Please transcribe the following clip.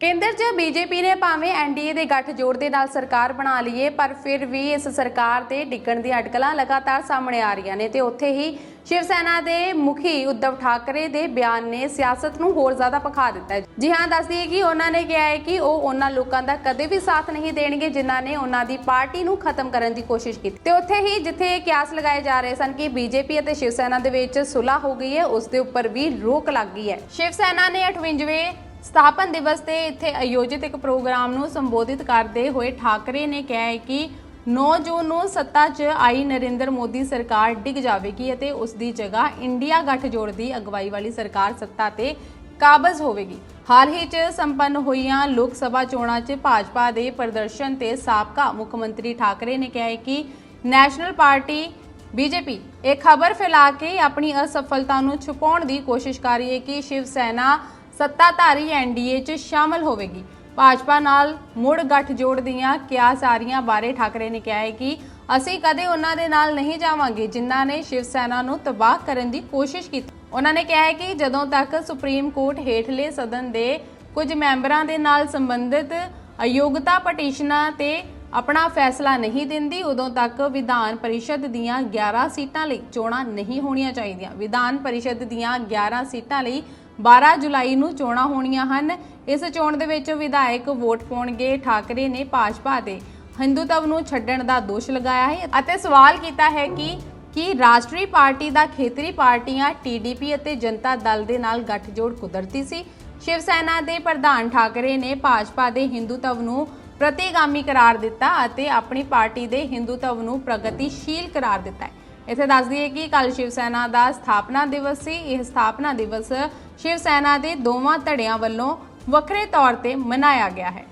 ਕੇਂਦਰ 'ਚ ਬੀਜੇਪੀ ਨੇ ਭਾਵੇਂ ਐਨਡੀਏ ਦੇ ਗੱਠਜੋੜ ਦੇ ਨਾਲ ਸਰਕਾਰ ਬਣਾ ਲਈਏ, ਪਰ ਫਿਰ ਵੀ ਇਸ ਸਰਕਾਰ ਤੇ ਡਿੱਗਣ ਦੀਆਂ ਅਟਕਲਾਂ ਲਗਾਤਾਰ ਸਾਹਮਣੇ ਆ ਰਹੀਆਂ ਨੇ ਤੇ ਉੱਥੇ ਹੀ ਸ਼ਿਵ ਸੈਨਾ ਦੇ ਮੁਖੀ ਉद्धਵ ਠਾਕਰੇ ਦੇ ਬਿਆਨ ਨੇ ਸਿਆਸਤ ਨੂੰ ਹੋਰ ਜ਼ਿਆਦਾ ਪਖਾ ਦਿੱਤਾ ਹੈ। ਜੀ ਹਾਂ, ਦੱਸਦੀ ਹੈ ਕਿ ਉਹਨਾਂ ਨੇ ਕਿਹਾ ਹੈ ਕਿ ਉਹ ਉਹਨਾਂ ਲੋਕਾਂ ਦਾ ਕਦੇ ਵੀ ਸਾਥ ਨਹੀਂ ਦੇਣਗੇ ਜਿਨ੍ਹਾਂ ਨੇ ਉਹਨਾਂ ਦੀ ਪਾਰਟੀ ਨੂੰ ਖਤਮ ਕਰਨ ਦੀ ਕੋਸ਼ਿਸ਼ ਕੀਤੀ। ਤੇ ਉੱਥੇ ਹੀ ਜਿੱਥੇ ਇਹ ਕਿਆਸ ਲਗਾਏ ਜਾ ਰਹੇ ਸਨ ਕਿ ਬੀਜੇਪੀ ਅਤੇ ਸ਼ਿਵ ਸੈਨਾ ਦੇ ਵਿੱਚ ਸੁਲ੍ਹਾ ਹੋ ਗਈ ਹੈ, ਉਸ ਦੇ ਉੱਪਰ ਵੀ ਰੋਕ ਲੱਗ ਗਈ ਹੈ। ਸ਼ਿਵ ਸੈਨਾ ਨੇ 58ਵੇਂ ਸਥਾਪਨ ਦਿਵਸ ਤੇ ਇੱਥੇ ਆਯੋਜਿਤ ਇੱਕ ਪ੍ਰੋਗਰਾਮ ਨੂੰ ਸੰਬੋਧਿਤ ਕਰਦੇ ਹੋਏ ਠਾਕਰੇ ਨੇ ਕਿਹਾ ਹੈ ਕਿ 9 ਜੂਨ ਨੂੰ ਸੱਤਾ 'ਚ ਆਈ ਨਰਿੰਦਰ ਮੋਦੀ ਸਰਕਾਰ ਡਿੱਗ ਜਾਵੇਗੀ ਅਤੇ ਉਸ ਦੀ ਜਗ੍ਹਾ ਇੰਡੀਆ ਗੱਠਜੋੜ ਦੀ ਅਗਵਾਈ ਵਾਲੀ ਸਰਕਾਰ ਸੱਤਾ ਤੇ ਕਾਬਜ਼ ਹੋਵੇਗੀ। ਹਾਲ ਹੀ 'ਚ ਸੰਪੰਨ ਹੋਈਆਂ ਲੋਕ ਸਭਾ ਚੋਣਾਂ 'ਚ ਭਾਜਪਾ ਦੇ ਪ੍ਰਦਰਸ਼ਨ ਤੇ ਸਾਬਕਾ ਮੁੱਖ ਮੰਤਰੀ ਠਾਕਰੇ ਨੇ ਕਿਹਾ ਹੈ ਕਿ ਨੈਸ਼ਨਲ ਪਾਰਟੀ, ਬੀਜੇਪੀ, ਇਹ ਖਬਰ ਫੈਲਾ ਕੇ ਆਪਣੀ ਅਸਫਲਤਾ ਨੂੰ ਛੁਪਾਉਣ ਦੀ ਕੋਸ਼ਿਸ਼ ਕਰ ਰਹੀ ਹੈ ਕਿ ਸ਼ਿਵ ਸੈਨਾ ਸੱਤਾਧਾਰੀ ਐਨਡੀਏ 'ਚ ਸ਼ਾਮਲ ਹੋਵੇਗੀ। ਭਾਜਪਾ ਨਾਲ ਮੁੜ ਗੱਠਜੋੜ ਦੀਆਂ ਕਿਆਸਾਰੀਆਂ ਬਾਰੇ ਠਾਕਰੇ ਨੇ ਕਿਹਾ ਹੈ ਕਿ ਅਸੀਂ ਕਦੇ ਉਹਨਾਂ ਦੇ ਨਾਲ ਨਹੀਂ ਜਾਵਾਂਗੇ ਜਿਨ੍ਹਾਂ ਨੇ ਸ਼ਿਵ ਸੈਨਾ ਨੂੰ ਤਬਾਹ ਕਰਨ ਦੀ ਕੋਸ਼ਿਸ਼ ਕੀਤੀ। ਉਹਨਾਂ ਨੇ ਕਿਹਾ ਹੈ ਕਿ ਜਦੋਂ ਤੱਕ ਸੁਪਰੀਮ ਕੋਰਟ ਹੇਠਲੇ ਸਦਨ ਦੇ ਕੁਝ ਮੈਂਬਰਾਂ ਦੇ ਨਾਲ ਸੰਬੰਧਿਤ ਅਯੋਗਤਾ ਪਟੀਸ਼ਨਾਂ ਤੇ ਆਪਣਾ ਫੈਸਲਾ ਨਹੀਂ ਦਿੰਦੀ, ਉਦੋਂ ਤੱਕ ਵਿਧਾਨ ਪਰਿਸ਼ਦ ਦੀਆਂ 11 ਸੀਟਾਂ ਲਈ ਚੋਣਾਂ ਨਹੀਂ ਹੋਣੀਆਂ ਚਾਹੀਦੀਆਂ। ਵਿਧਾਨ ਪਰਿਸ਼ਦ ਦੀਆਂ 11 ਸੀਟਾਂ ਲਈ 12 ਜੁਲਾਈ ਨੂੰ ਚੋਣਾਂ ਹੋਣੀਆਂ ਹਨ। ਇਸ ਚੋਣ ਦੇ ਵਿੱਚ ਵਿਧਾਇਕ ਵੋਟ ਪਾਉਣਗੇ, ਠਾਕਰੇ ਨੇ ਭਾਜਪਾ ਦੇ ਹਿੰਦੂਤਵ ਨੂੰ ਛੱਡਣ ਦਾ ਦੋਸ਼ ਲਗਾਇਆ ਹੈ ਅਤੇ ਸਵਾਲ ਕੀਤਾ ਹੈ ਕਿ ਕੀ ਰਾਸ਼ਟਰੀ ਪਾਰਟੀ ਦਾ ਖੇਤਰੀ ਪਾਰਟੀਆਂ ਟੀਡੀਪੀ ਅਤੇ ਜਨਤਾ ਦਲ ਦੇ ਨਾਲ ਗੱਠਜੋੜ ਕੁਦਰਤੀ ਸੀ? ਸ਼ਿਵ ਸੈਨਾ ਦੇ ਪ੍ਰਧਾਨ ਠਾਕਰੇ ਨੇ ਭਾਜਪਾ ਦੇ ਹਿੰਦੂਤਵ ਨੂੰ ਪ੍ਰਤੀਗਾਮੀ ਕਰਾਰ ਦਿੱਤਾ ਅਤੇ ਆਪਣੀ ਪਾਰਟੀ ਦੇ ਹਿੰਦੂਤਵ ਨੂੰ ਪ੍ਰਗਤੀਸ਼ੀਲ ਕਰਾਰ ਦਿੱਤਾ ਹੈ। ਇੱਥੇ ਦੱਸ ਦਈਏ ਕਿ ਕੱਲ ਸ਼ਿਵ ਸੈਨਾ ਦਾ ਸਥਾਪਨਾ ਦਿਵਸ ਸੀ। ਇਹ ਸਥਾਪਨਾ ਦਿਵਸ ਸ਼ਿਵ ਸੈਨਾ ਦੇ ਦੋਵਾਂ ਧੜਿਆਂ ਵੱਲੋਂ ਵੱਖਰੇ ਤੌਰ ਤੇ ਮਨਾਇਆ ਗਿਆ ਹੈ।